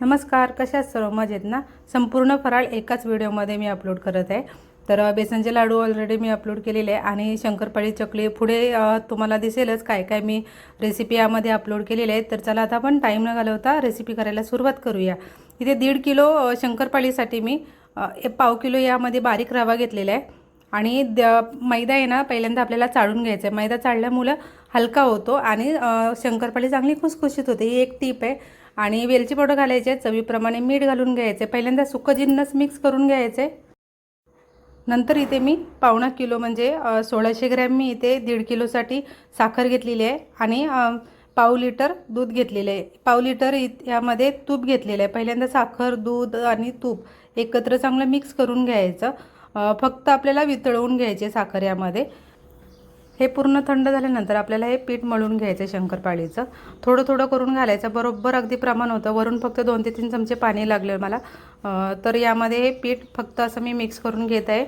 नमस्कार कशा सर्व? मजेत ना? संपूर्ण फराळ एकाच व्हिडिओमध्ये मी अपलोड करत आहे. तर बेसनचे लाडू ऑलरेडी मी अपलोड केलेले आहे आणि शंकरपाळी चकली पुढे तुम्हाला दिसेलच काय काय मी रेसिपी यामध्ये अपलोड केलेले आहे तर चला आता आपण टाईम न घालवता रेसिपी करायला सुरुवात करूया. इथे दीड किलो शंकरपाळीसाठी मी पाव किलो यामध्ये बारीक रवा घेतलेला आहे. आणि द मैदा आहे ना पहिल्यांदा आपल्याला चाळून घ्यायचा आहे. मैदा चाळल्यामुळं हलका होतो आणि शंकरपाळी चांगली खुसखुशीत होते. ही एक टीप आहे. आणि वेलची पावडर घालायची आहे चवीप्रमाणे मीठ घालून घ्यायचे. पहिल्यांदा सुकं जिन्नस मिक्स करून घ्यायचे. नंतर इथे मी पावणा किलो म्हणजे सोळाशे ग्रॅम मी इथे दीड किलोसाठी साखर घेतलेली आहे आणि पाव लिटर दूध घेतलेलं आहे. पाव लिटर इत यामध्ये तूप घेतलेलं आहे. पहिल्यांदा साखर दूध आणि तूप एकत्र चांगलं मिक्स करून घ्यायचं. फक्त आपल्याला वितळवून घ्यायचे साखर यामध्ये. हे पूर्ण थंड झाल्यानंतर आपल्याला हे पीठ मळून घ्यायचं आहे शंकरपाळीचं. थोडं थोडं करून घालायचं. बरोबर अगदी प्रमाण होतं. वरून फक्त दोन ते तीन चमचे पाणी लागले मला. तर यामध्ये हे पीठ फक्त असं मी मिक्स करून घेत आहे.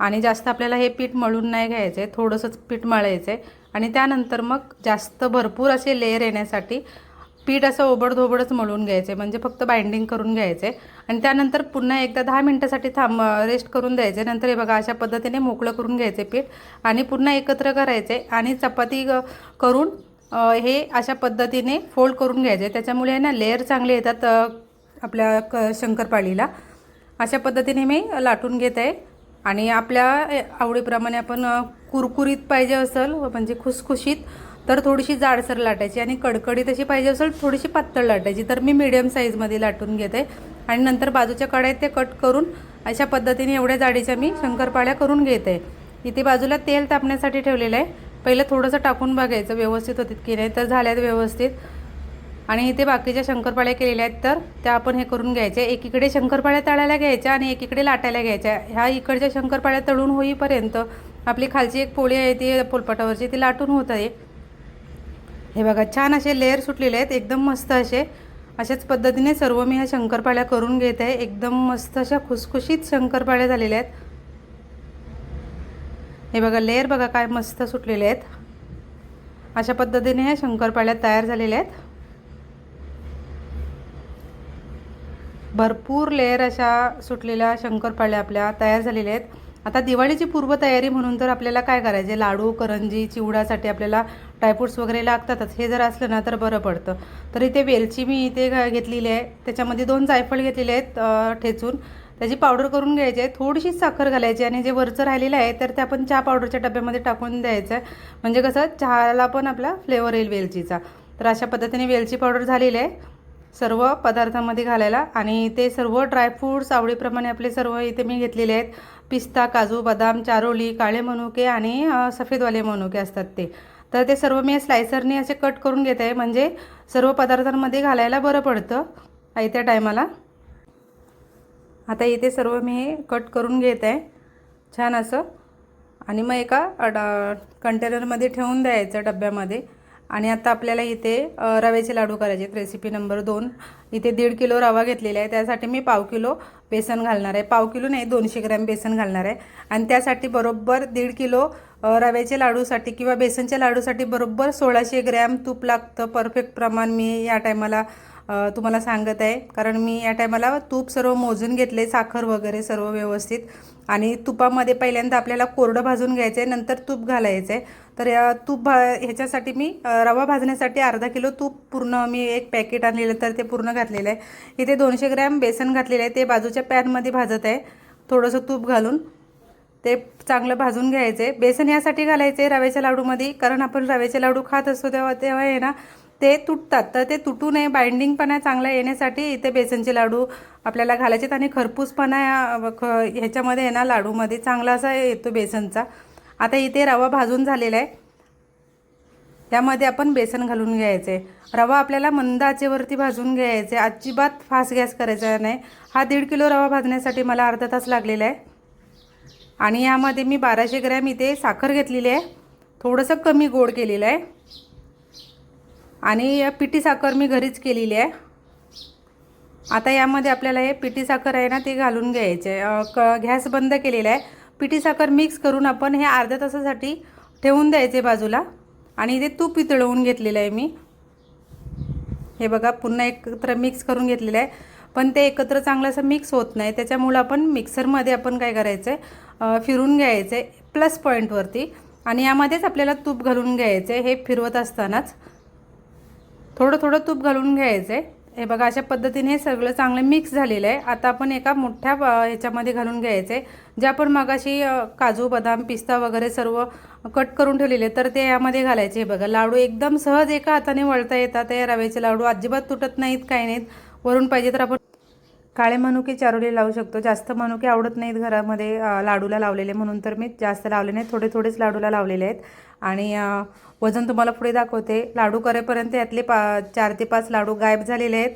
आणि जास्त आपल्याला हे पीठ मळून नाही घ्यायचं आहे थोडंसंच पीठ मळायचं आहे आणि त्यानंतर मग जास्त भरपूर असे लेयर येण्यासाठी पीठ असं ओबडधोबडच मळून घ्यायचे म्हणजे फक्त बाइंडिंग करून घ्यायचे. आणि त्यानंतर पुन्हा एकदा दहा मिनटासाठी थांब रेस्ट करून द्यायचे. नंतर हे बघा अशा पद्धतीने मोकळं करून घ्यायचे पीठ आणि पुन्हा एकत्र करायचे आणि चपाती करून हे अशा पद्धतीने फोल्ड करून घ्यायचे. त्याच्यामुळे आहे ना लेअर चांगले येतात आपल्या क शंकरपाळीला. अशा पद्धतीने मी लाटून घेत आहे. आणि आपल्या आवडीप्रमाणे आपण कुरकुरीत पाहिजे असेल म्हणजे खुसखुशीत तर थोडीशी जाडसर लाटायची आणि कडकडीत अशी पाहिजे असेल थोडीशी पातळ लाटायची. तर मी मिडियम साईजमध्ये लाटून घेते. आणि नंतर बाजूच्या कढाईत ते कट करून अशा पद्धतीने एवढ्या जाडीच्या मी शंकरपाळ्या करून घेते. इथे बाजूला तेल तापण्यासाठी ठेवलेलं आहे. पहिलं थोडंसं टाकून बघायचं. व्यवस्थित होतील की नाही? तर झाल्यात व्यवस्थित. आणि इथे बाकीच्या शंकरपाळ्या केलेल्या आहेत तर त्या आपण हे करून घ्यायच्या. एकीकडे शंकरपाळ्या तळायला घ्यायच्या आणि एकीकडे लाटायला घ्यायच्या. ह्या इकडच्या शंकरपाळ्या तळून होईपर्यंत आपली खालची एक पोळी आहे ती पोलपाटावरची ती लाटून होत आहे. हे बघा छान असे लेअर सुटलेले आहेत एकदम मस्त असे. अशाच पद्धतीने सर्व मी ह्या शंकरपाळ्या करून घेत आहे. एकदम मस्त अशा खुसखुशीत शंकरपाळ्या झालेल्या आहेत. हे बघा लेअर बघा काय मस्त सुटलेले आहेत. अशा पद्धतीने ह्या शंकरपाळ्या तयार झालेल्या आहेत. भरपूर लेअर अशा सुटलेल्या शंकरपाळ्या आपल्या तयार झालेल्या आहेत. आता दिवाळीची पूर्वतयारी म्हणून तर आपल्याला काय करायचे? लाडू करंजी चिवडासाठी आपल्याला ड्रायफ्रूट्स वगैरे लागतातच. हे जर असलं ना तर बरं पडतं. तर इथे वेलची मी इथे घ- घेतलेली आहे. त्याच्यामध्ये दोन जायफळ घेतलेले आहेत ठेचून. त्याची पावडर करून घ्यायची आहे. थोडीशी साखर घालायची आणि जे वरचं राहिलेलं आहे तर ते आपण चहा पावडरच्या डब्यामध्ये टाकून द्यायचं आहे. म्हणजे कसं चहाला पण आपला फ्लेवर येईल वेलचीचा. तर अशा पद्धतीने वेलची पावडर झालेली आहे. सर्व पदार्थामध्ये घालायला आणि ते सर्व ड्रायफ्रूट्स आवडीप्रमाणे आपले सर्व इथे मी घेतलेले आहेत. पिस्ता काजू बदाम चारोली काळे मनुके आणि सफेदवाले मनुके असतात ते. तर ते सर्व मी स्लायसरने असे कट करून घेत. आहे म्हणजे सर्व पदार्थांमध्ये घालायला बरं पडतं आयत्या टायमाला. आता इथे सर्व मी हे कट करून घेत. आहे छान असं. आणि मग एका कंटेनरमध्ये ठेवून द्यायचं डब्यामध्ये. आणि आता आपल्याला इथे रव्याचे लाडू करायचे आहेत. रेसिपी नंबर दोन. इथे दीड किलो रवा घेतलेला आहे. त्यासाठी मी पाव किलो बेसन घालणार आहे. पाव किलो नाही दोनशे ग्रॅम बेसन घालणार आहे. आणि त्यासाठी बरोबर दीड किलो रव्याचे रव्याच्या लाडूसाठी किंवा बेसनच्या लाडूसाठी बरोबर सोळाशे ग्रॅम तूप लागतं. परफेक्ट प्रमाण मी या टायमाला तुम्हाला सांगत आहे. कारण मी या टायमाला तूप सर्व मोजून घेतले साखर वगैरे सर्व व्यवस्थित. आणि तुपामध्ये पहिल्यांदा आपल्याला कोरडं भाजून घ्यायचं आहे नंतर तूप घालायचं आहे तर या तूप भा ह्याच्यासाठी मी रवा भाजण्यासाठी अर्धा किलो तूप पूर्ण मी एक पॅकेट आणलेलं तर ते पूर्ण घातलेलं आहे. इथे दोनशे ग्रॅम बेसन घातलेलं आहे ते बाजूच्या पॅनमध्ये भाजत आहे. थोडंसं तूप घालून ते चांगलं भाजून घ्यायचे बेसन यासाठी घालायचे रव्याच्या लाडूमध्ये कारण आपण रव्याचे लाडू खात असतो तेव्हा तेव्हा आहे ना ते तुटतात. तर ते तुटू नये बाइंडिंगपणा चांगला येण्यासाठी इथे बेसनचे लाडू आपल्याला घालायचेत आणि खरपूसपणा या ख ह्याच्यामध्ये आहे ना लाडूमध्ये चांगला असा येतो बेसनचा. आता इथे रवा भाजून झालेला आहे. त्यामध्ये आपण बेसन घालून घ्यायचे. रवा आपल्याला मंद आचेवरती भाजून घ्यायचे. अजिबात फास्ट गॅस करायचा नाही. हा दीड किलो रवा भाजण्यासाठी मला अर्धा तास लागलेला आहे. आणि यामध्ये मी बाराशे ग्रॅम इथे साखर घेतलेली आहे. थोडंसं कमी गोड केलेलं आहे. आणि पिठी साखर मी घरीच केलेली आहे. आता यामध्ये आपल्याला हे पिठी साखर आहे ना ते घालून घ्यायचे क गॅस बंद केलेला आहे. पिठी साखर मिक्स करून आपण हे अर्ध्या तासासाठी ठेवून द्यायचे बाजूला. आणि इथे तूप वितळवून घेतलेलं आहे मी. हे बघा पुन्हा एकत्र मिक्स करून घेतलेलं आहे. पण ते एकत्र चांगलं असं मिक्स होत नाही. त्याच्यामुळं आपण मिक्सरमध्ये आपण काय करायचं आहे फिरून घ्यायचं आहे प्लस पॉईंटवरती आणि यामध्येच आपल्याला तूप घालून घ्यायचं आहे हे फिरवत असतानाच. थोडं थोडं तूप घालून घ्यायचं आहे हे बघा अशा पद्धतीने हे सगळं चांगलं मिक्स झालेलं आहे. आता आपण एका मोठ्या ह्याच्यामध्ये घालून घ्यायचं आहे जे आपण मगाशी काजू बदाम पिस्ता वगैरे सर्व कट करून ठेवलेले तर ते यामध्ये घालायचे. हे बघा लाडू एकदम सहज एका हाताने वळता येतात. या रव्याचे लाडू अजिबात तुटत नाहीत काही नाहीत. वरून पाहिजे तर आपण काळे मनुके चारोली लावू शकतो. जास्त मनुके आवडत नाहीत घरामध्ये लाडूला लावलेले म्हणून तर मी जास्त लावले नाहीत. थोडे थोडेच लाडूला लावलेले आहेत. आणि वजन तुम्हाला पुढे दाखवते. लाडू करेपर्यंत यातले पा चार ते पाच लाडू गायब झालेले आहेत.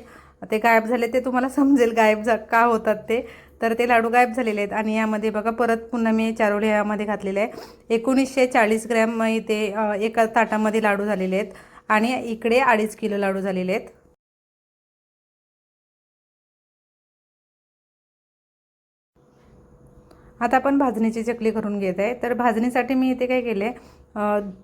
ते गायब झाले ते तुम्हाला समजेल गायब जा का होतात ते. तर ते लाडू गायब झालेले आहेत. आणि यामध्ये बघा परत पुन्हा मी चारोळी यामध्ये घातलेले आहे एकोणीसशे चाळीस ग्रॅम इथे एका ताटामध्ये लाडू झालेले आहेत. आणि इकडे अडीच किलो लाडू झालेले आहेत. आता आपण भाजणीची चकली करून घेत आहे. तर भाजणीसाठी मी इथे काय केलं आहे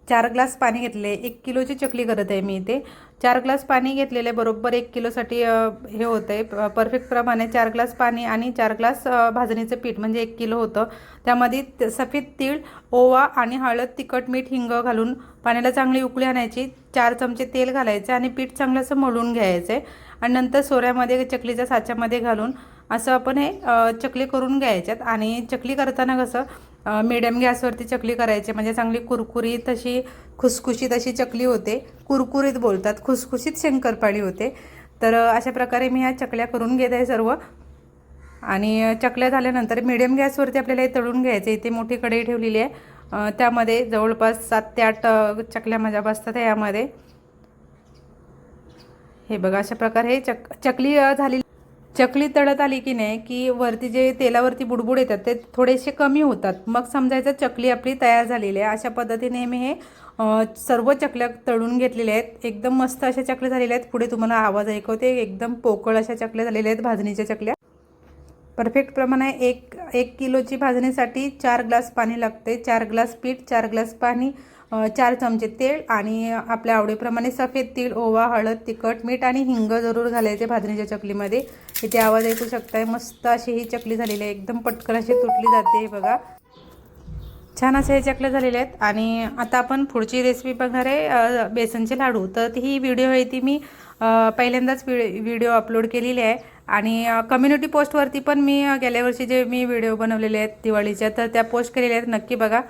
चार ग्लास पाणी घेतले एक किलोची चकली करत आहे मी इथे. चार ग्लास पाणी घेतलेले आहे बरोबर एक किलोसाठी हे होतं आहे परफेक्ट प्रमाणे चार ग्लास पाणी आणि चार ग्लास भाजणीचं पीठ म्हणजे एक किलो होतं. त्यामध्ये त- सफेद तीळ ओवा आणि हळद तिखट मीठ हिंग घालून पाण्याला चांगली उकळी आणायची. चार चमचे तेल घालायचे आणि पीठ चांगलं असं मळून घ्यायचं आहे आणि नंतर सोऱ्यामध्ये चकलीच्या साच्यामध्ये घालून असं आपण हे चकली करून घ्यायच्यात. आणि चकली करताना कसं मिडियम गॅसवरती चकली करायची. म्हणजे चांगली कुरकुरीत अशी खुसखुशीत अशी चकली होते. कुरकुरीत बोलतात. खुसखुशीत शंकरपाळी होते. तर अशा प्रकारे मी ह्या चकल्या करून घेत आहे सर्व. आणि चकल्या झाल्यानंतर मिडियम गॅसवरती आपल्याला हे तळून घ्यायचं. इथे मोठी कढई ठेवलेली आहे. त्यामध्ये जवळपास सात ते आठ चकल्या माझ्या बसतात यामध्ये हे बघा अशा प्रकारे चक चकली झालेली झाली चकली तळत आली की नाही की वरती जे तेलावरती बुडबुड येतात ते थोडेसे कमी होतात. मग समजायचं चकली आपली तयार झालेली आहे. अशा पद्धतीने मी हे सर्व चकल्या तळून घेतलेल्या आहेत. एकदम मस्त अशा चकल्या झालेल्या आहेत. पुढे तुम्हाला आवाज ऐकवते. एकदम पोकळ अशा चकल्या झालेल्या आहेत भाजणीच्या चकल्या. परफेक्ट प्रमाणे एक एक किलोची भाजणीसाठी चार ग्लास पाणी लागते चार ग्लास पीठ चार ग्लास पाणी चार चमचे तेल आणि आपल्या आवडीप्रमाणे सफेद तीळ ओवा हळद तिखट मीठ आणि हिंग जरूर घालायचे भाजणीच्या चकलीमध्ये. इथे आवाज ऐकू शकताय. मस्त अशी ही चकली झालेली आहे. एकदम पटकन अशी तुटली जाते हे बघा. छान असे हे चकल्या झालेले आहेत. आणि आता आपण पुढची रेसिपी बघणार आहे बेसनचे लाडू. तर ती ही व्हिडिओ आहे ती मी पहिल्यांदाच व्हिडिओ अपलोड केलेली आहे. आणि कम्युनिटी पोस्टवरती पण मी गेल्या वर्षी जे मी व्हिडिओ बनवलेले आहेत दिवाळीच्या तर त्या पोस्ट केलेल्या आहेत. नक्की बघा.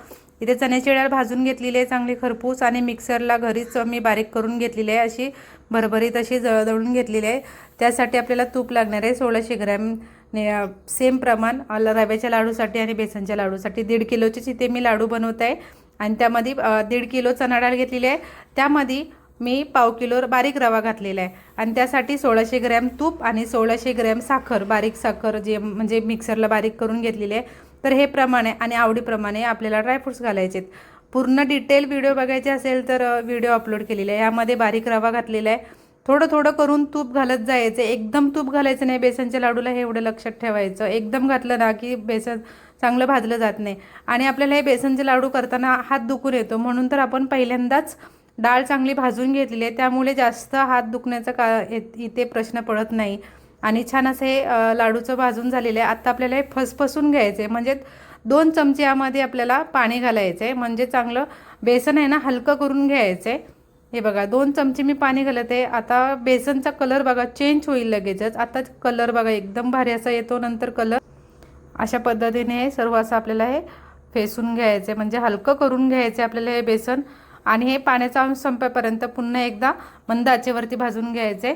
इथे चण्याची डाळ भाजून घेतलेली आहे चांगली खरपूस आणि मिक्सरला घरीच मी बारीक करून घेतलेली आहे अशी भरभरीत अशी जळदळून घेतलेली आहे. त्यासाठी आपल्याला तूप लागणार आहे सोळाशे ग्रॅम. ने सेम प्रमाण रव्याच्या लाडूसाठी आणि बेसनच्या लाडूसाठी. दीड किलोचेच इथे मी लाडू बनवत आहे आणि त्यामध्ये दीड किलो चणा डाळ घेतलेली आहे. त्यामध्ये मी पाव किलो बारीक रवा घातलेला आहे आणि त्यासाठी सोळाशे ग्रॅम तूप आणि सोळाशे ग्रॅम साखर बारीक साखर जे म्हणजे मिक्सरला बारीक करून घेतलेली आहे. तर हे प्रमाणे आणि आवडीप्रमाणे आपल्याला ड्रायफ्रुट्स घालायचे आहेत पूर्ण डिटेल व्हिडिओ बघायचे असेल तर व्हिडिओ अपलोड केलेला आहे. यामध्ये बारीक रवा घातलेला आहे. थोडं थोडं करून तूप घालत जायचं. एकदम तूप घालायचं नाही बेसनच्या लाडूला हे एवढं लक्षात ठेवायचं. एकदम घातलं ना की बेसन चांगलं भाजलं जात नाही. आणि आपल्याला हे बेसनचे लाडू करताना हात दुखून येतो. म्हणून तर आपण पहिल्यांदाच डाळ चांगली भाजून घेतलेली आहे. त्यामुळे जास्त हात दुखण्याचा का इथे प्रश्न पडत नाही. आणि छान असं हे लाडूचं भाजून झालेलं आहे. आत्ता आपल्याला हे फसफसून घ्यायचं आहे म्हणजे दोन चमचे यामध्ये आपल्याला पाणी घालायचं आहे म्हणजे चांगलं बेसन आहे ना हलकं करून घ्यायचं आहे हे बघा दोन चमचे मी पाणी घालत. आहे आता बेसनचा कलर बघा चेंज होईल लगेचच. आता कलर बघा एकदम भारी असा येतो नंतर कलर. अशा पद्धतीने हे सर्व असं आपल्याला हे फेसून घ्यायचं आहे म्हणजे हलकं करून घ्यायचं आहे आपल्याला हे बेसन. आणि हे पाण्याचा संपेपर्यंत पुन्हा एकदा मंद आचेवरती भाजून घ्यायचं आहे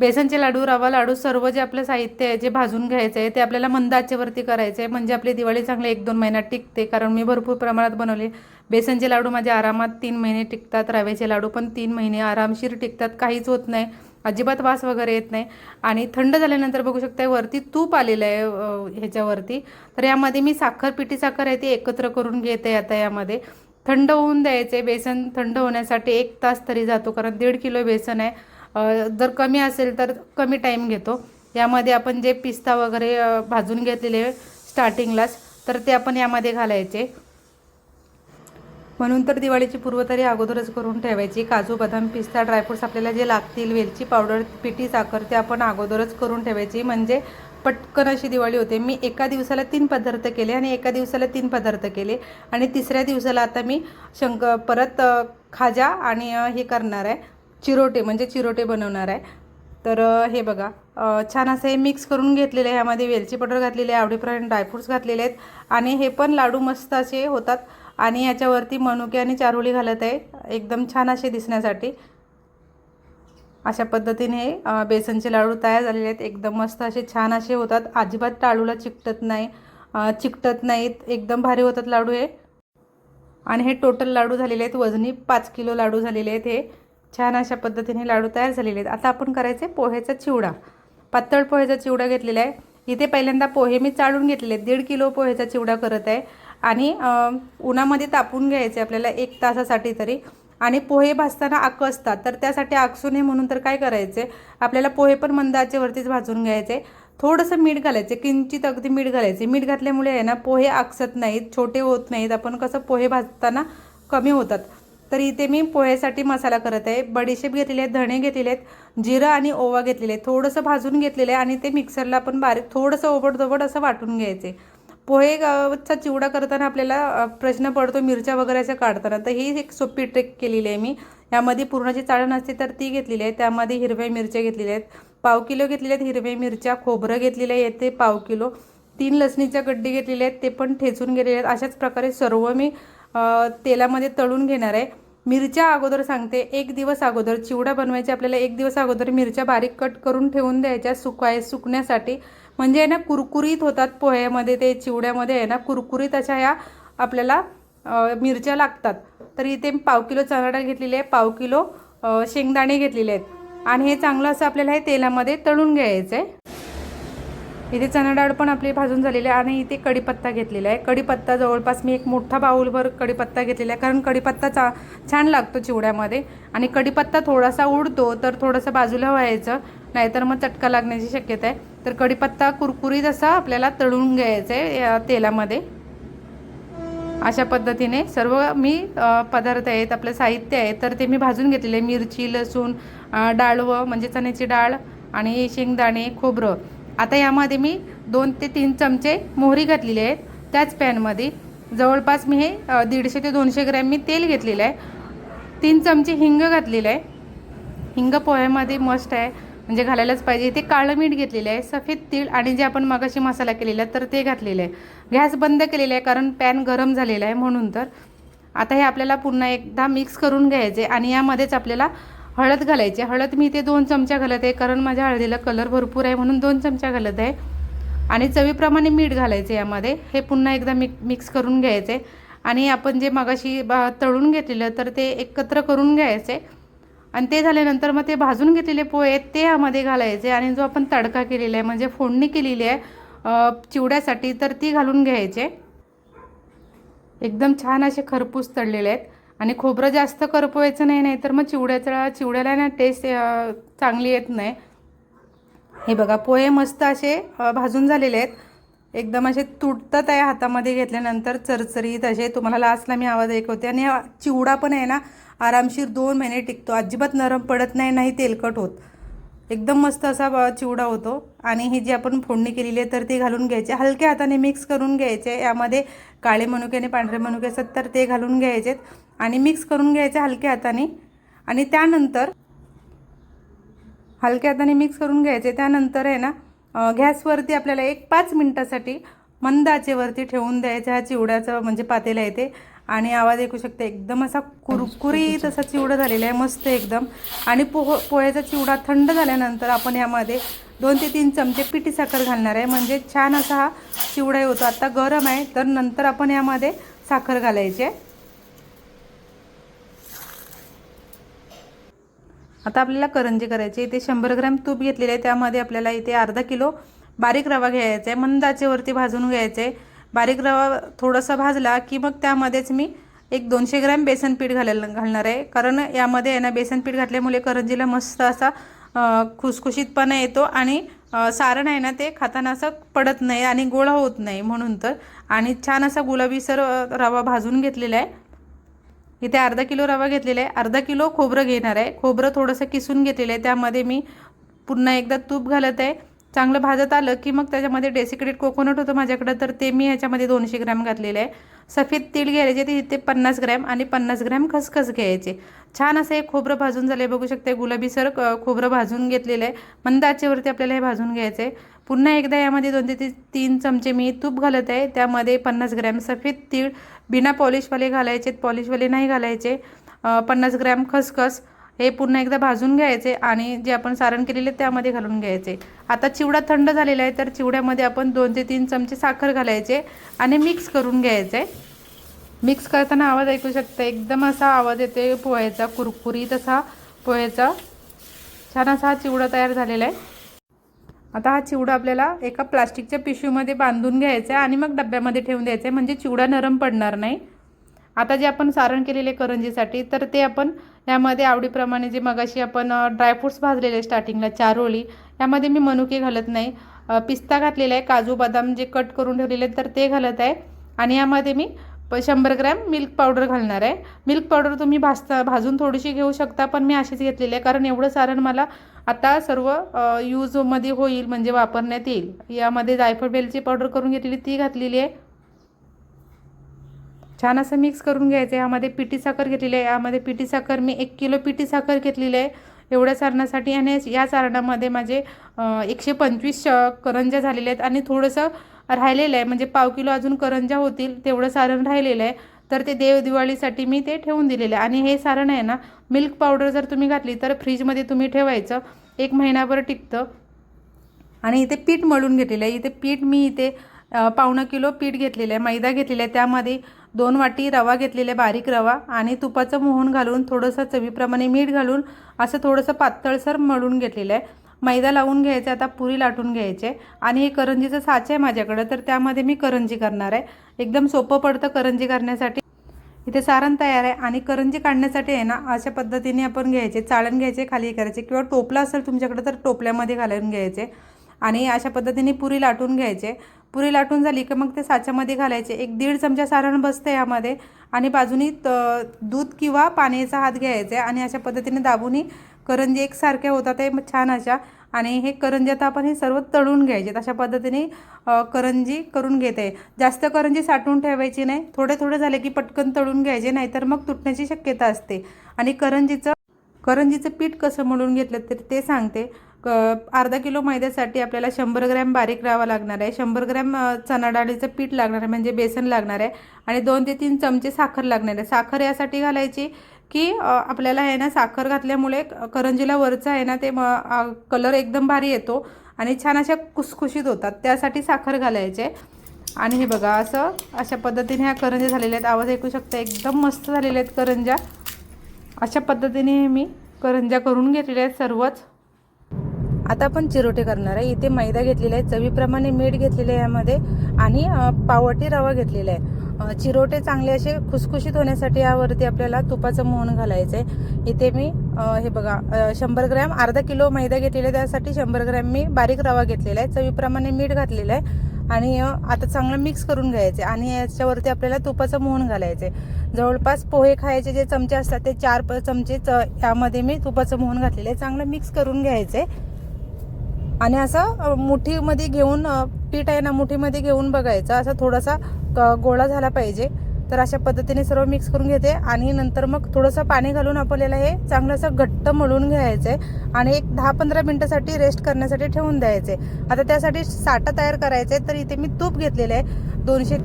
बेसनचे लाडू रवा लाडू सर्व जे आपलं साहित्य आहे जे भाजून घ्यायचं आहे ते आपल्याला मंद आचेवरती करायचं आहे म्हणजे आपली दिवाळी चांगली एक दोन महिन्यात टिकते. कारण मी भरपूर प्रमाणात बनवले. बेसनचे लाडू माझ्या आरामात तीन महिने टिकतात. रव्याचे लाडू पण तीन महिने आरामशीर टिकतात. काहीच होत नाही. अजिबात वास वगैरे येत नाही. आणि थंड झाल्यानंतर बघू शकता वरती तूप आलेलं आहे ह्याच्यावरती. तर यामध्ये मी साखर पिठी साखर आहे ती एकत्र करून घेते आता यामध्ये. थंड होऊन द्यायचे बेसन थंड होण्यासाठी एक तास तरी जातो. कारण दीड किलो बेसन आहे. जर कमी असेल तर कमी टाईम घेतो. यामध्ये आपण जे पिस्ता वगैरे भाजून घेतलेले स्टार्टिंगलाच तर ते आपण यामध्ये घालायचे. म्हणून तर दिवाळीची पूर्वतयारी अगोदरच करून ठेवायची. काजू बदाम पिस्ता ड्रायफ्रुट्स आपल्याला जे लागतील वेलची पावडर पिठी साखर ते आपण अगोदरच करून ठेवायची. म्हणजे पटकन अशी दिवाळी होते. मी एका दिवसाला तीन पदार्थ केले आणि एका दिवसाला तीन पदार्थ केले. आणि तिसऱ्या दिवसाला आता मी शंक परत खाजा आणि हे करणार आहे. चिरोटे म्हणजे चिरोटे बनवणार आहे. तर हे बघा छान असं हे मिक्स करून घेतलेलं आहे ह्यामध्ये वेलची पावडर घातलेली आहे आवडीप्रमाणे ड्रायफ्रूट्स घातलेले आहेत. आणि हे पण लाडू मस्त असे होतात. आणि याच्यावरती मनुके आणि चारोळी घालत आहे. एकदम छान असे दिसण्यासाठी. अशा पद्धतीने बेसनचे लाडू तयार झालेले आहेत. एकदम मस्त असे छान असे होतात. अजिबात टाळूला चिकटत नाही. चिकटत नाहीत. एकदम भारी होतात लाडू हे. आणि हे टोटल लाडू झालेले आहेत. वजनी पाच किलो लाडू झालेले आहेत हे. छान अशा पद्धतीने लाडू तयार झालेले आहेत. आता आपण करायचे पोह्याचा चिवडा. पातळ पोह्याचा चिवडा घेतलेला आहे. इथे पहिल्यांदा पोहे मी चाळून घेतलेले आहेत. दीड किलो पोह्याचा चिवडा करत आहे. आणि उन्हामध्ये तापून घ्यायचे आपल्याला एक तासासाठी तरी. आणि पोहे भाजताना आक असतात. तर त्यासाठी आकसू नये म्हणून तर काय करायचे? आपल्याला पोहे पण मंद आचेवरतीच भाजून घ्यायचे. थोडंसं मीठ घालायचे. किंचित अगदी मीठ घालायचे. मीठ घातल्यामुळे आहे ना पोहे आकसत नाहीत छोटे होत नाहीत. आपण कसं पोहे भाजताना कमी होतात. तर इथे मी पोह्यासाठी मसाला करत आहे. बडीशेप घेतलेले आहेत धणे घेतलेले आहेत जिरं आणि ओवा घेतलेले आहे थोडंसं भाजून घेतलेलं आहे आणि ते मिक्सरला आपण बारीक थोडंसं ओबडधोबड असं वाटून घ्यायचे. पोहे चा चिवडा करताना आपल्याला प्रश्न पडतो मिरच्या वगैरे असं काढताना. तर ही एक सोपी ट्रिक केलेली आहे मी. यामध्ये पूर्णाची चाळण असते तर ती घेतलेली आहे. त्यामध्ये हिरव्या मिरच्या घेतलेल्या आहेत. पाव किलो घेतलेल्या आहेत हिरव्या मिरच्या. खोबरं घेतलेलं आहे येते पाव किलो. तीन लसणीच्या गड्डी घेतलेल्या आहेत. ते पण ठेचून गेलेले आहेत. अशाच प्रकारे सर्व मी तेलामध्ये तळून घेणार आहे. मिरच्या अगोदर सांगते एक दिवस अगोदर चिवडा बनवायचे आपल्याला एक दिवस अगोदर मिरच्या बारीक कट करून ठेवून द्यायच्या सुकाय सुकण्यासाठी. म्हणजे आहे ना कुरकुरीत होतात पोह्यामध्ये ते चिवड्यामध्ये आहे ना कुरकुरीत अशा ह्या आपल्याला मिरच्या लागतात. तर इथे पाव किलो चणाडा घेतलेली आहे पाव किलो शेंगदाणे घेतलेले आहेत. आणि हे चांगलं असं आपल्याला हे तेलामध्ये तळून घ्यायचं आहे इथे चणा डाळ पण आपली भाजून झालेली आहे आणि इथे कढीपत्ता घेतलेला आहे. कढीपत्ता जवळपास मी एक मोठा बाऊलभर कढीपत्ता घेतलेला आहे. कारण कढीपत्ता चा छान लागतो चिवड्यामध्ये. आणि कढीपत्ता थोडासा उडतो तर थोडंसं बाजूला व्हायचं नाहीतर मग चटका लागण्याची शक्यता आहे. तर कढीपत्ता कुरकुरीत असा आपल्याला तळून घ्यायचा आहे तेलामध्ये. अशा पद्धतीने सर्व मी पदार्थ आहेत आपलं साहित्य आहे तर ते मी भाजून घेतलेले आहे. मिरची लसूण डाळवं म्हणजे चण्याची डाळ आणि शेंगदाणे खोबरं. आता यामध्ये मी दोन ते तीन चमचे मोहरी घातलेली आहेत. त्याच पॅनमध्ये जवळपास मी हे दीडशे ते दोनशे ग्रॅम मी तेल घेतलेलं आहे. तीन चमचे हिंग घातलेलं आहे. हिंग पोह्यामध्ये मस्ट आहे. म्हणजे घालायलाच पाहिजे. इथे काळं मीठ घेतलेलं आहे सफेद तीळ आणि जे आपण मगाशी मसाला केलेला आहे तर ते घातलेलं आहे. गॅस बंद केलेला आहे कारण पॅन गरम झालेला आहे म्हणून तर. आता हे आपल्याला पुन्हा एकदा मिक्स करून घ्यायचे आणि यामध्येच आपल्याला हळद घालायची. हळद मी इथे दोन चमचा घालत आहे कारण माझ्या हळदीला कलर भरपूर आहे म्हणून दोन चमचा घालत आहे. आणि चवीप्रमाणे मीठ घालायचे यामध्ये. हे पुन्हा एकदा मिक मिक्स करून घ्यायचे. आणि आपण जे मगाशी बा तळून घेतलेलं तर ते एकत्र करून घ्यायचे. आणि ते झाल्यानंतर मग ते भाजून घेतलेले पोहे आहेत ते यामध्ये घालायचे. आणि जो आपण तडका केलेला आहे म्हणजे फोडणी केलेली आहे चिवड्यासाठी तर ती घालून घ्यायचे. एकदम छान असे खरपूस तळलेले आहेत. आणि खोबरं जास्त करपवायचं नाही नाही तर मग चिवड्याचा चिवड्याला ना टेस्ट चांगली येत नाही. हे बघा पोहे मस्त असे भाजून झालेले आहेत. एकदम असे तुटतात आहे हातामध्ये घेतल्यानंतर चरचरीत असे. तुम्हाला लास्टला मी आवाज ऐकवते. आणि चिवडा पण आहे ना आरामशीर दोन महिने टिकतो. अजिबात नरम पडत नाही नाही तेलकट होत. एकदम मस्त असा चिवडा होतो. आणि ही जी आपण फोडणी केलेली आहे तर ती घालून घ्यायची. हलक्या हाताने मिक्स करून घ्यायचे. यामध्ये काळे मनुके आणि पांढरे मनुके असतात तर ते घालून घ्यायचेत. आणि मिक्स करून घ्यायचे हलक्या हाताने. आणि त्यानंतर हलक्या हाताने मिक्स करून घ्यायचे. त्यानंतर आहे ना गॅसवरती आपल्याला एक पाच मिनटासाठी मंद आचेवरती ठेवून द्यायचं. ह्या चिवड्याचं म्हणजे पातेला येते आणि आवाज ऐकू शकते एकदम असा कुरकुरीत असा चिवडा झालेला आहे मस्त एकदम. आणि पोह पोह्याचा चिवडा थंड झाल्यानंतर आपण यामध्ये दोन ते तीन चमचे पिठी साखर घालणार आहे. म्हणजे छान असा हा चिवडा होतो आत्ता गरम आहे तर नंतर आपण यामध्ये साखर घालायची आहे. आता आपल्याला करंजी करायची इथे शंभर ग्रॅम तूप घेतलेलं आहे. त्यामध्ये आपल्याला इथे अर्धा किलो बारीक रवा घ्यायचा आहे. मंदाचेवरती भाजून घ्यायचे आहे. बारीक रवा थोडासा भाजला की मग त्यामध्येच मी एक दोनशे ग्रॅम बेसन पीठ घालायला घालणार आहे. कारण यामध्ये आहे ना बेसन पीठ घातल्यामुळे करंजीला मस्त असा खुसखुशीतपणा येतो आणि सारण आहे ना ते खाताना असं पडत नाही आणि गोळा होत नाही म्हणून तर. आणि छान असा गुलाबी सर रवा भाजून घेतलेला आहे. इथे अर्धा किलो रवा घेतलेला आहे. अर्धा किलो खोबरं घेणार आहे. खोबरं थोडंसं किसून घेतलेलं आहे. त्यामध्ये मी पुन्हा एकदा तूप घालत आहे. चांगलं भाजत आलं की मग त्याच्यामध्ये डेसिकेटेड कोकोनट होतं माझ्याकडं. तर ते मी ह्याच्यामध्ये दोनशे ग्रॅम घातलेलं आहे. सफेद तीळ घ्यायचे ते इथे पन्नास ग्रॅम आणि पन्नास ग्रॅम खसखस घ्यायचे. छान असं हे खोबरं भाजून झालं आहे बघू शकते गुलाबीसर क- खोबरं भाजून घेतलेलं आहे. मंद आचेवरती आपल्याला हे भाजून घ्यायचं आहे पुन्हा एकदा यामध्ये दोन ते ती- तीन चमचे मी तूप घालत आहे. त्यामध्ये पन्नास ग्रॅम सफेद तीळ बिना पॉलिशवाले घालायचे पॉलिशवाले नाही घालायचे. पन्नास ग्रॅम खसखस हे पुन्हा एकदा भाजून घ्यायचे आणि जे आपण सारण केलेले त्यामध्ये घालून घ्यायचे. आता चिवडा थंड झालेला आहे तर चिवड्यामध्ये आपण दोन ते तीन चमचे साखर घालायचे आणि मिक्स करून घ्यायचे. मिक्स करताना आवाज ऐकू शकता एकदम असा आवाज येते पोह्याचा कुरकुरीत असा पोह्याचा. छान असा हा चिवडा तयार झालेला आहे. आता हा चिवडा आपल्याला एका प्लास्टिकच्या पिशवीमध्ये बांधून घ्यायचा आहे आणि मग डब्यामध्ये ठेवून द्यायचा आहे. म्हणजे चिवडा नरम पडणार नाही. आता जे आपण सारण केलेले करंजीसाठी तर ते आपण यामध्ये आवडीप्रमाणे जे मगाशी आपण ड्रायफ्रूट्स भाजलेले स्टार्टिंगला चारोळी यामध्ये मी मनुके घालत नाही. पिस्ता घातलेला आहे काजू बदाम जे कट करून ठेवलेले आहेत तर ते घालत आहे. आणि यामध्ये मी प शंभर ग्रॅम मिल्क पावडर घालणार आहे. मिल्क पावडर तुम्ही भाजता भाजून थोडीशी घेऊ शकता पण मी अशीच घेतलेली आहे कारण एवढं सारण मला आता सर्व यूजमध्ये होईल म्हणजे वापरण्यात येईल. यामध्ये जायफळ वेलची पावडर करून घेतलेली ती घातलेली आहे. छान असं मिक्स करून घ्यायचं आहे. यामध्ये पिठी साखर घेतलेली आहे. यामध्ये पिठी साखर मी एक किलो पिठी साखर घेतलेली आहे. एवढ्या सारणासाठी आणि या सारणामध्ये माझे एकशे पंचवीस करंज्या झालेल्या आहेत. आणि थोडंसं राहिलेलं आहे. म्हणजे पाव किलो अजून करंज्या होतील तेवढं सारण राहिलेलं आहे. तर ते देव दिवाळीसाठी मी ते ठेवून दिलेलं. आहे आणि हे सारण आहे ना मिल्क पावडर जर तुम्ही घातली तर फ्रीजमध्ये तुम्ही ठेवायचं. एक महिनाभर टिकतं. आणि इथे पीठ मळून घेतलेलं आहे. इथे पीठ मी इथे पावणं किलो पीठ घेतलेलं आहे. मैदा घेतलेला आहे. त्यामध्ये दोन वाटी रवा घेतलेला आहे बारीक रवा. आणि तुपाचं मोहन घालून थोडंसं चवीप्रमाणे मीठ घालून असं थोडंसं पातळसर मळून घेतलेलं आहे. मैदा लावून घ्यायचं आता पुरी लाटून घ्यायचे आणि हे करंजीचं साचे आहे माझ्याकडं तर त्यामध्ये मी करंजी करणार आहे. एकदम सोपं पडतं करंजी करण्यासाठी. इथे सारण तयार आहे आणि करंजी काढण्यासाठी आहे ना अशा पद्धतीने आपण घ्यायचे चाळण घ्यायचे खाली करायचे किंवा टोपला असेल तुमच्याकडे तर टोपल्यामध्ये घालून घ्यायचे. आणि अशा पद्धतीने पुरी लाटून घ्यायचे. पुरी लाटून झाली की मग ते साच्यामध्ये घालायचे. एक दीड चमचा सारण बसते यामध्ये आणि बाजूनी त- दूध किंवा पाण्याचा हात घ्यायचे आणि अशा पद्धतीने दाबूनही करंजी एकसारख्या होतात ते छान अशा. आणि हे करंजी आता आपण हे सर्व तळून घ्यायचे. अशा पद्धतीने करंजी करून घेते. जास्त करंजी साठवून ठेवायची नाही. थोडे थोडे झाले की पटकन तळून घ्यायचे नाहीतर मग तुटण्याची शक्यता असते. आणि करंजीचं करंजीचं पीठ कसं म्हणून घेतलं तर ते सांगते. क अर्धा किलो मैद्यासाठी आपल्याला शंभर ग्रॅम बारीक रवा लागणार आहे. शंभर ग्रॅम चणा डाळीचं पीठ लागणार आहे म्हणजे बेसन लागणार आहे. आणि दोन ते तीन चमचे साखर लागणार आहे. साखर यासाठी घालायची की आपल्याला आहे ना साखर घातल्यामुळे करंजीला वरचं आहे ना ते म कलर एकदम भारी येतो आणि छान अशा कुसखुशीत होतात. त्यासाठी साखर घालायचे. आणि हे बघा असं अशा पद्धतीने ह्या करंज्या झालेल्या आहेत. आवाज ऐकू शकता एकदम मस्त झालेल्या आहेत करंज्या. अशा पद्धतीने मी करंज्या करून घेतलेल्या आहेत सर्वच. आता आपण चिरोटे करणार आहे. इथे मैदा घेतलेला आहे चवीप्रमाणे मीठ घेतलेलं आहे यामध्ये आणि पावटी रवा घेतलेला आहे. चिरोटे चांगले असे खुसखुशीत होण्यासाठी यावरती आपल्याला तुपाचं मोहन घालायचं आहे इथे मी हे बघा शंभर ग्रॅम अर्धा किलो मैदा घेतलेला आहे. त्यासाठी शंभर ग्रॅम मी बारीक रवा घेतलेला आहे. चवीप्रमाणे मीठ घातलेलं आहे. आणि आता चांगलं मिक्स करून घ्यायचे आणि याच्यावरती आपल्याला तुपाचं मोहन घालायचे जवळपास पोहे खायचे जे चमचे असतात ते चार प- चमचे च- यामध्ये मी तुपाचं मोहन घातलेलं आहे. चांगलं मिक्स करून घ्यायचे आणि असं मुठीमध्ये घेऊन पीठ आहे ना मुठीमध्ये घेऊन बघायचं. असं थोडासा क- गोळा झाला पाहिजे. तर अशा पद्धतीने सर्व मिक्स करून घेते. आणि नंतर मग थोडंसं पाणी घालून आपल्याला हे चांगलं असं घट्ट मळून घ्यायचं आहे आणि एक दहा पंधरा मिनटासाठी रेस्ट करण्यासाठी ठेवून द्यायचे आता त्यासाठी साठा तयार करायचा आहे तर इथे मी तूप घेतलेलं आहे. दोनशे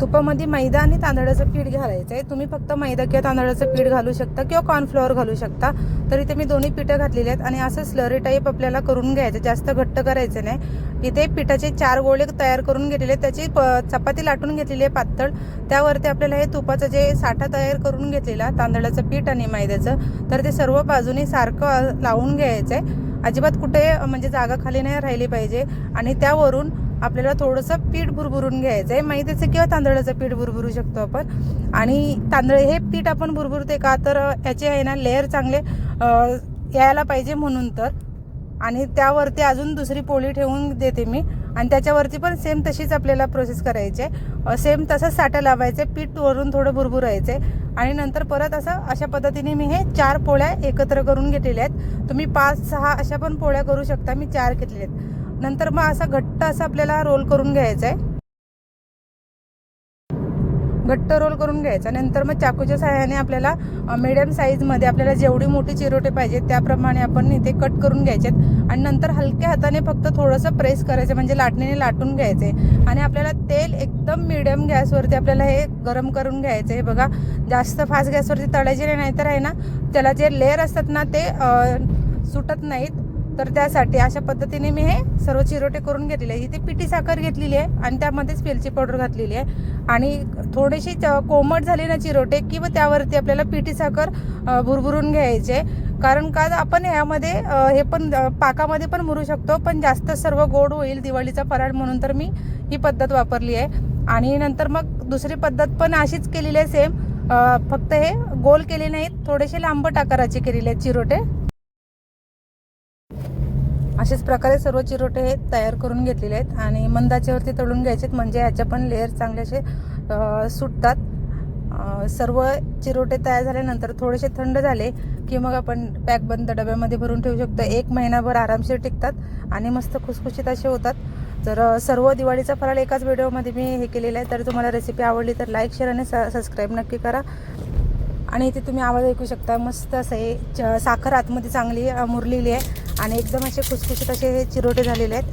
तुपामध्ये मैदा आणि तांदळाचं पीठ घालायचं आहे तुम्ही फक्त मैदा किंवा तांदळाचं पीठ घालू शकता किंवा कॉर्नफ्लॉवर घालू शकता. तर इथे मी दोन्ही पिठं घातलेली आहेत आणि असं स्लरी टाईप आपल्याला करून घ्यायचं. जास्त घट्ट करायचं नाही. इथे पिठाचे चार गोळे तयार करून घेतलेले त्याची प- चपाती लाटून घेतलेली आहे पातळ. त्यावरती आपल्याला हे तुपाचं जे साठा तयार करून घेतलेला तांदळाचं पीठ आणि मैद्याचं तर ते सर्व बाजूनी सारखं लावून घ्यायचं आहे अजिबात कुठे म्हणजे जागा खाली नाही राहिली पाहिजे. आणि त्यावरून आपल्याला थोडंसं पीठ भुरभुरून घ्यायचं आहे मैद्याचं किंवा तांदळाचं पीठ भुरभुरू शकतो आपण. आणि तांदळ हे पीठ आपण भुरभुरते का? तर याचे आहे ना लेअर चांगले यायला पाहिजे म्हणून तर. आणि त्यावरती अजून दुसरी पोळी ठेवून देते मी. आणि त्याच्यावरती पण सेम तशीच आपल्याला प्रोसेस करायची आहे सेम तसंच साठा लावायचे पीठ वरून थोडं भुरभुरायचे आणि नंतर परत असं अशा पद्धतीने मी हे चार पोळ्या एकत्र करून घेतलेल्या आहेत. तुम्ही पाच सहा अशा पण पोळ्या करू शकता. मी चार घेतलेल्या आहेत. नंतर मग असा घट्ट असा आपल्याला रोल करून घ्यायचा आहे घट्ट रोल करून घ्यायचा. नंतर मग चाकूच्या सहाय्याने आपल्याला मिडियम साईजमध्ये आपल्याला जेवढी मोठी चिरोटे पाहिजे त्याप्रमाणे आपण इथे कट करून घ्यायचे आणि नंतर हलक्या हाताने फक्त थोडंसं प्रेस करायचं म्हणजे लाटणीने लाटून घ्यायचे आणि आपल्याला तेल एकदम मिडियम गॅसवरती आपल्याला हे गरम करून घ्यायचं हे बघा जास्त फास्ट गॅसवरती तळायचे नाही तर आहे ना त्याला जे लेअर असतात ना ते सुटत नाहीत. तर त्यासाठी अशा पद्धतीने मी हे सर्व चिरोटे करून घेतलेले आहे इथे पिठी साखर घेतलेली आहे आणि त्यामध्येच वेलची पावडर घातलेली आहे. आणि थोडीशी कोमट झाली ना चिरोटे किंवा त्यावरती आपल्याला पिठी साखर भुरभुरून घ्यायचे. कारण का आपण ह्यामध्ये हे पण पाकामध्ये पण मुरू शकतो पण जास्त सर्व गोड होईल दिवाळीचा फराळ म्हणून तर मी ही पद्धत वापरली आहे. आणि नंतर मग दुसरी पद्धत पण अशीच केलेली आहे सेम. फक्त हे गोल केले नाहीत थोडेसे लांबट आकाराचे केलेले आहेत चिरोटे. अशाच प्रकारे सर्व चिरोटे हे तयार करून घेतलेले आहेत आणि मंदाच्यावरती तळून घ्यायचे आहेत म्हणजे ह्याच्या पण लेअर चांगले असे सुटतात. सर्व चिरोटे तयार झाल्यानंतर थोडेसे थंड झाले की मग आपण पॅक बंद डब्यामध्ये भरून ठेवू शकतो. एक महिनाभर आरामशीर टिकतात आणि मस्त खुसखुशीत असे होतात. तर सर्व दिवाळीचा फराळ एकाच व्हिडिओमध्ये मी हे केलेलं आहे. तर तुम्हाला रेसिपी आवडली तर लाईक शेअर आणि सबस्क्राईब नक्की करा. आणि इथे तुम्ही आवाज ऐकू शकता. मस्त असं हे च- साखर आतमध्ये चांगली मुरलेली आहे. आणि एकदम असे खुसखुशीत असे हे चिरोटे झालेले आहेत.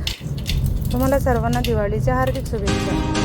तुम्हाला सर्वांना दिवाळीच्या हार्दिक शुभेच्छा.